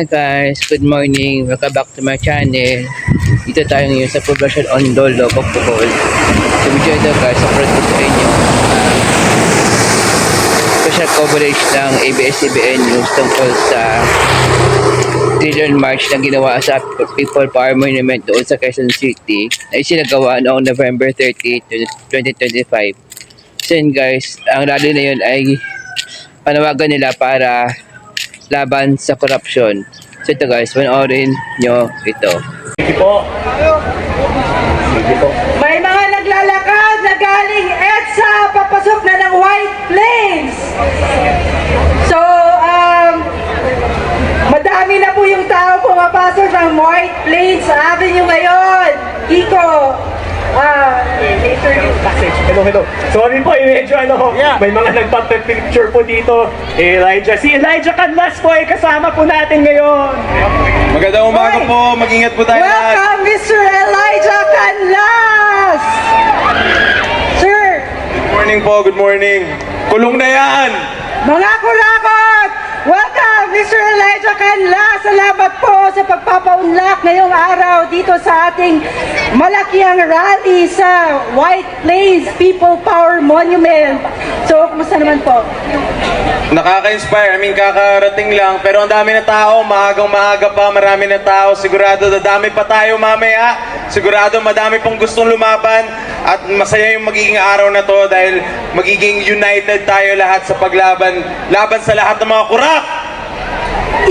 Guys, good morning. Welcome back to my channel. Dito tayo ngayon sa Poblacion Ondolo, Bocbocol. So video ito guys, upload ko sa inyo ah, special coverage ng ABS-CBN News tungkol sa Trillion March na ginawa sa People Power Monument doon sa Quezon City na isinagawa noong November 30, 2025. So guys, ang rally na yun ay panawagan nila para laban sa corruption. So ito guys, panoorin nyo ito. Sige po. Sige po. May mga naglalakad na galing EDSA papasok na ng White Plains. So, um, madami na po yung tao pumapasok ng White Plains sa avenue ngayon. Kiko, ah, later you. Message. Hello, hello. Sorry po, eh, medyo ano, may mga nagpapapicture po dito. Elijah. Si Elijah Canlas po ay kasama po natin ngayon. Magandang umaga Hoy! po. Mag-ingat po tayo lahat. Welcome, Mr. Elijah Canlas! Sir, Good morning po. Good morning. Kulong na yan. Mga kurakot! Mr. Elijah Canla! Salamat po sa pagpapaunlak ngayong araw dito sa ating malakiang rally sa White Plains People Power Monument. So, kumusta naman po? Nakaka-inspire. I mean, kakarating lang. Pero ang dami na tao. Maagang maaga pa. Marami na tao. Sigurado dadami pa tayo mamaya. Sigurado madami pong gustong lumaban. At masaya yung magiging araw na to dahil magiging united tayo lahat sa paglaban. Laban sa lahat ng mga kurak!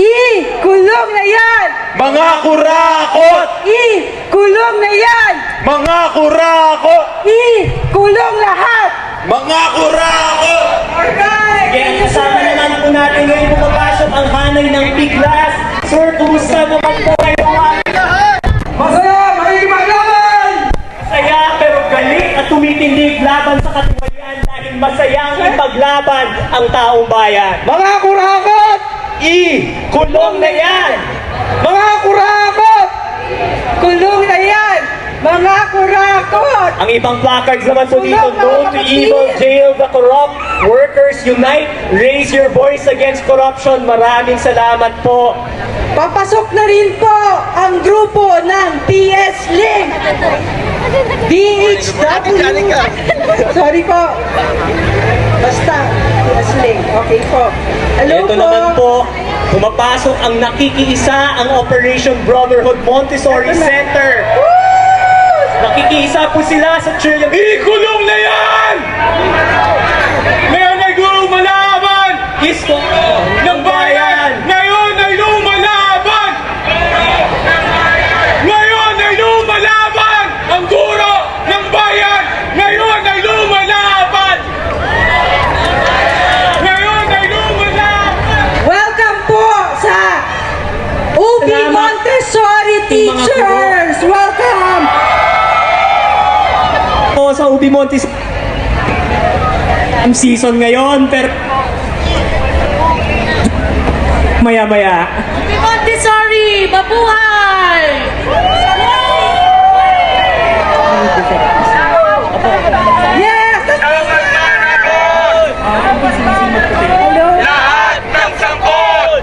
I! Kulong na yan! Mga kurakot! I! Kulong na yan! Mga kurakot! I! Kulong lahat! Mga kurakot! Alright! Kaya kasama naman po natin ngayon pumapasok ang hanay ng Biglas. Sir, kumusta naman po kayo mga Masaya! Makikipaglaban! Masaya pero galit at tumitindig laban sa katiwalian dahil masayang ipaglaban ang taong bayan. Mga kurakot! Kulong na yan! Mga kurakot! Kulong na yan! Mga kurakot! Ang ibang placards naman po dito, No to evil, jail the corrupt, workers unite, raise your voice against corruption. Maraming salamat po. Papasok na rin po ang grupo ng PS Link. DHW. Sorry po. Basta, PS Link. Okay po. Hello Ito po. naman po, pumapasok ang nakikiisa ang Operation Brotherhood Montessori Center. Nakikiisa po sila sa Trillium. Ikulong na yan! Ngayon ay lumalaban! Isko ng bayan! Ngayon ay lumalaban! Ngayon ay lumalaban! Ang guro ng bayan! Ngayon ay lumalaban! Ngayon ay lumalaban! Welcome po sa UP. Montessori Teachers. Welcome. po sa Ubi Montes ang season ngayon pero maya maya Montessori, mabuhay! Yes! Hello. Lahat ng sangkot!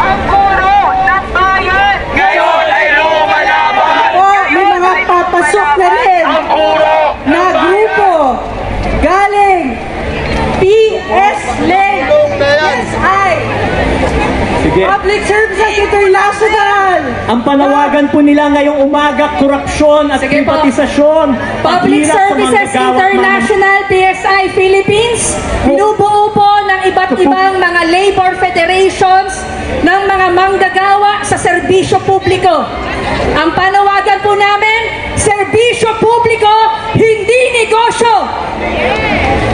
Ang guro ng bayan! Ngayon ay lumalaban! po, may mga papasok na rin Ang guro na grupo galing PS Link PSI sige Public Services International ang panawagan po nila ngayong umaga korupsyon at Sige privatisasyon. Public Services International PSI Philippines, binubuo po ng iba't ibang mga labor federations ng mga manggagawa sa serbisyo publiko. Ang panawagan po namin, serbisyo publiko, hindi negosyo.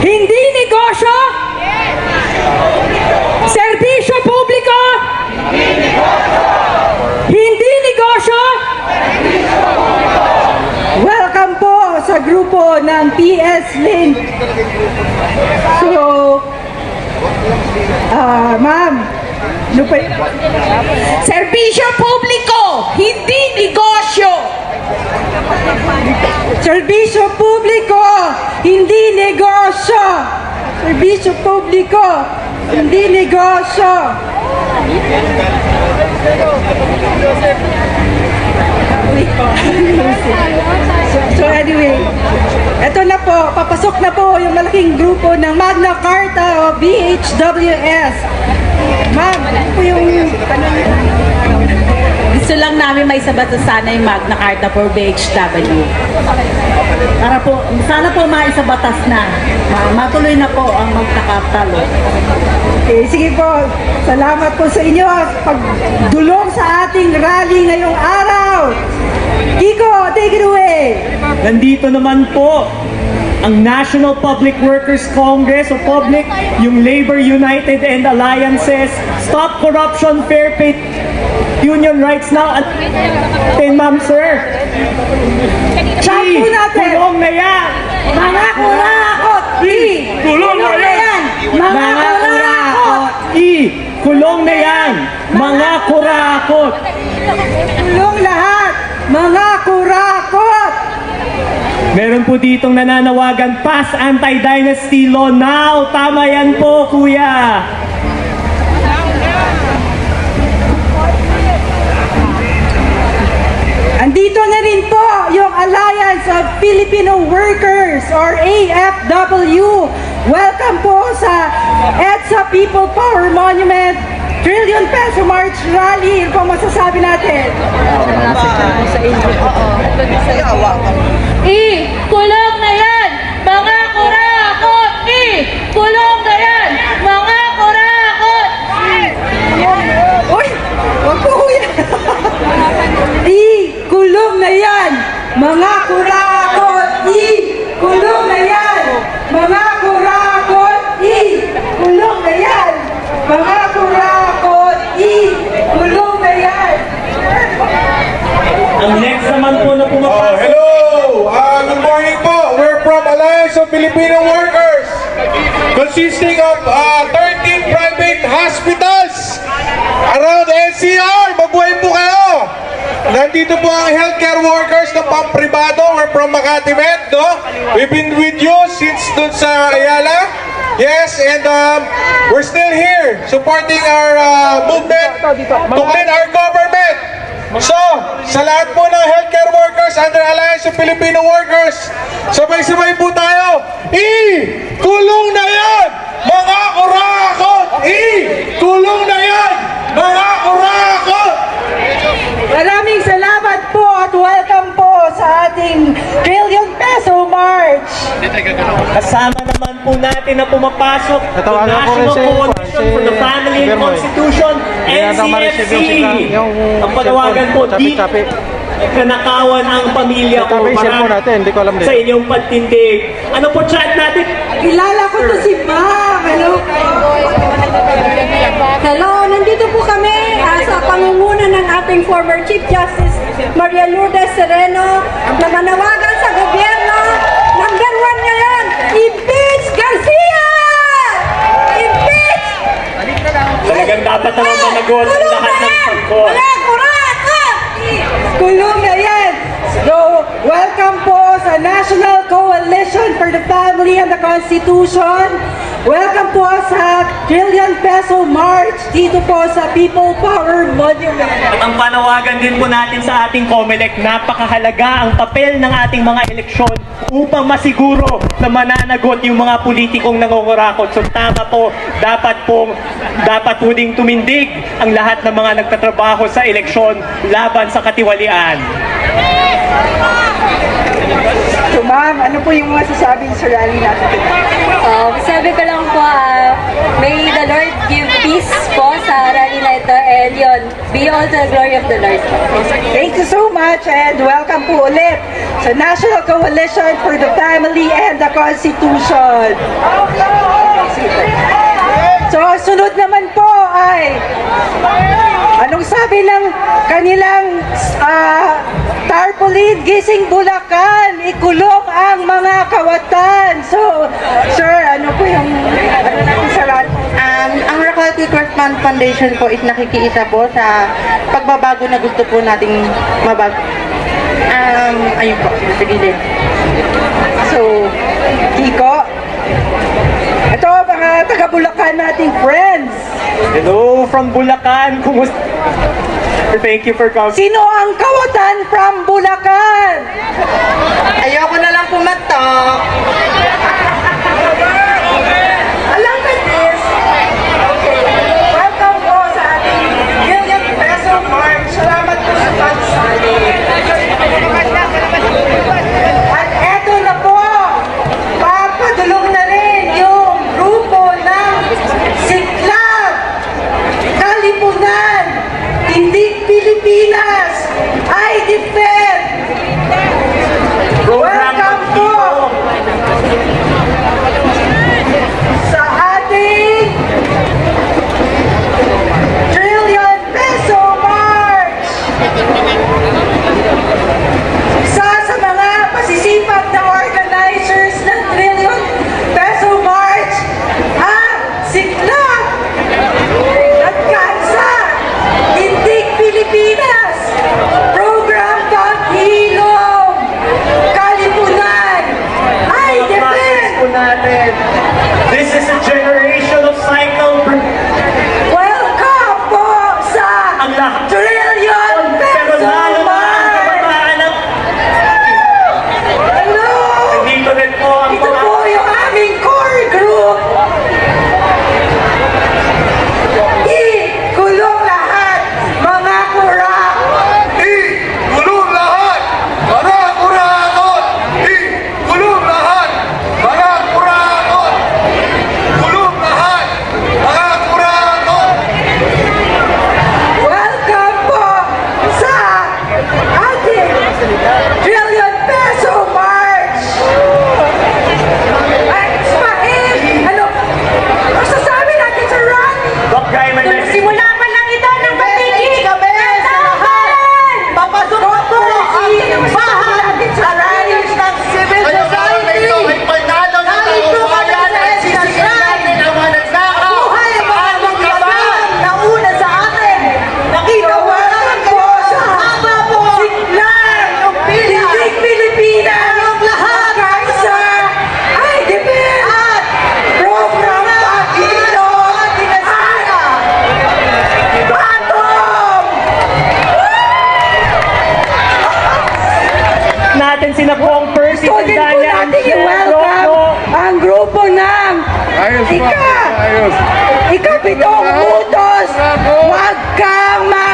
Hindi negosyo. Serbisyo publiko. Hindi negosyo. Welcome po sa grupo ng PS Link So Ah, ma'am ano pa y- Serbisyo publiko, hindi negosyo. Serbisyo publiko, hindi negosyo. Serbisyo publiko, hindi negosyo. So, so anyway, eto na po, papasok na po yung malaking grupo ng Magna Carta o BHWS. Ma'am, ano po yung ano Gusto lang namin may sabat sa sana yung Magna Carta for BHW. Para po, sana po maisabatas na. Ma- Matuloy na po ang law. Okay, sige po. Salamat po sa inyo pagdulong sa ating rally ngayong araw. Kiko, take it away. Nandito naman po ang National Public Workers Congress o Public, yung Labor United and Alliances, Stop Corruption, Fair Pay, Union Rights Now, at ten ma'am sir. Natin. Kulong na yan! Mga kurakot! I! Kulong na yan! Mga kurakot! I! Kulong na yan! Mga kurakot! Tulong lahat! Mga kurakot! Meron po ditong nananawagan, pass anti-dynasty law now! Tama yan po, kuya! Andito na rin po yung Alliance of Filipino Workers or AFW. Welcome po sa EDSA People Power Monument Trillion Peso March Rally. Ano po masasabi natin? I! Kulong na yan! Mga kurakot! I! Kulong na yan! Mga kurakot! Uy! Wag po kuya! I! Kulong na yan! Mga kurakot! I! Kulong na yan! Mga kurakot! I! Kulong na yan! Mga kurakot! I! Kulong na yan! Ang next naman po na pumapasok. hello! Uh, good morning po. We're from Alliance of Filipino Workers consisting of uh, Nandito po ang healthcare workers ng pampribado. We're from Makati Med, no? We've been with you since dun sa Ayala. Yes, and um, we're still here supporting our uh, movement to clean our government. So, sa lahat po ng healthcare workers under Alliance of Filipino Workers, sabay-sabay po tayo. I! Kulong na yan! Mga kurakot! I! Kulong na yan! Mga kurakot! Maraming salamat at welcome po sa ating Trillion Peso March! Kasama naman po natin na pumapasok the Natawagan ko rin National si- Coalition for the Family and. Constitution, NCFC. Ang panawagan po, di kanakawan ang pamilya ko. Maraming cellphone natin, hindi ko alam din. Sa inyong pagtindig. Ano po chat natin? Kilala ko to si Ma'am! Hello Hello, nandito po kami pangunguna ng ating former Chief Justice Maria Lourdes Sereno na manawagan sa gobyerno. Number one ngayon, impeach Garcia! Impeach! Talagang dapat naman managot ang lahat ng kurakot! Kulong na yan! So, welcome po sa National Coalition for the Family and the Constitution. Welcome po sa Trillion Peso March dito po sa People Power Monument. At ang panawagan din po natin sa ating COMELEC, napakahalaga ang papel ng ating mga eleksyon upang masiguro na mananagot yung mga politikong nangungurakot. So tama po, dapat po, dapat po ding tumindig ang lahat ng mga nagtatrabaho sa eleksyon laban sa katiwalian. So, ma'am, ano po yung masasabi sa rally natin? Um, sabi ko lang po, ah, may the Lord give peace po sa rally na ito and yun, be all to the glory of the Lord. Thank you so much and welcome po ulit sa National Coalition for the Family and the Constitution. So, sunod naman po ay anong sabi ng kanilang ah, tarpaulin gising Bulacan, ikulong ang mga kawatan. So, sir, ano po yung ano natin sa? Um, ang Rockaway Craftsman Foundation po is nakikiisa po sa pagbabago na gusto po nating mabago. Um, ayun po, sige din. So, Kiko, ito mga taga Bulacan nating friends. Hello from Bulacan, kumusta? Thank you for coming. Sino ang kawatan from Bulacan? Ikapitong utos! Huwag kang magnakaw!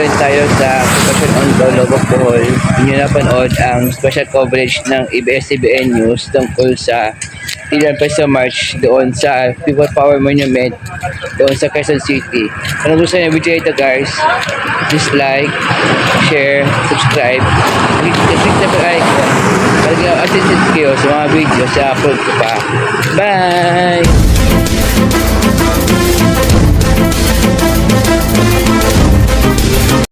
Rin tayo sa Sitwasyon on Lobos Bohol. Inyo napanood ang special coverage ng ABS-CBN News tungkol sa Ilan Peso March doon sa People Power Monument doon sa Quezon City. Kung gusto niyo video ito guys, please like, share, subscribe, click, click na bell icon updated kayo sa mga video sa upload ko pa. Bye!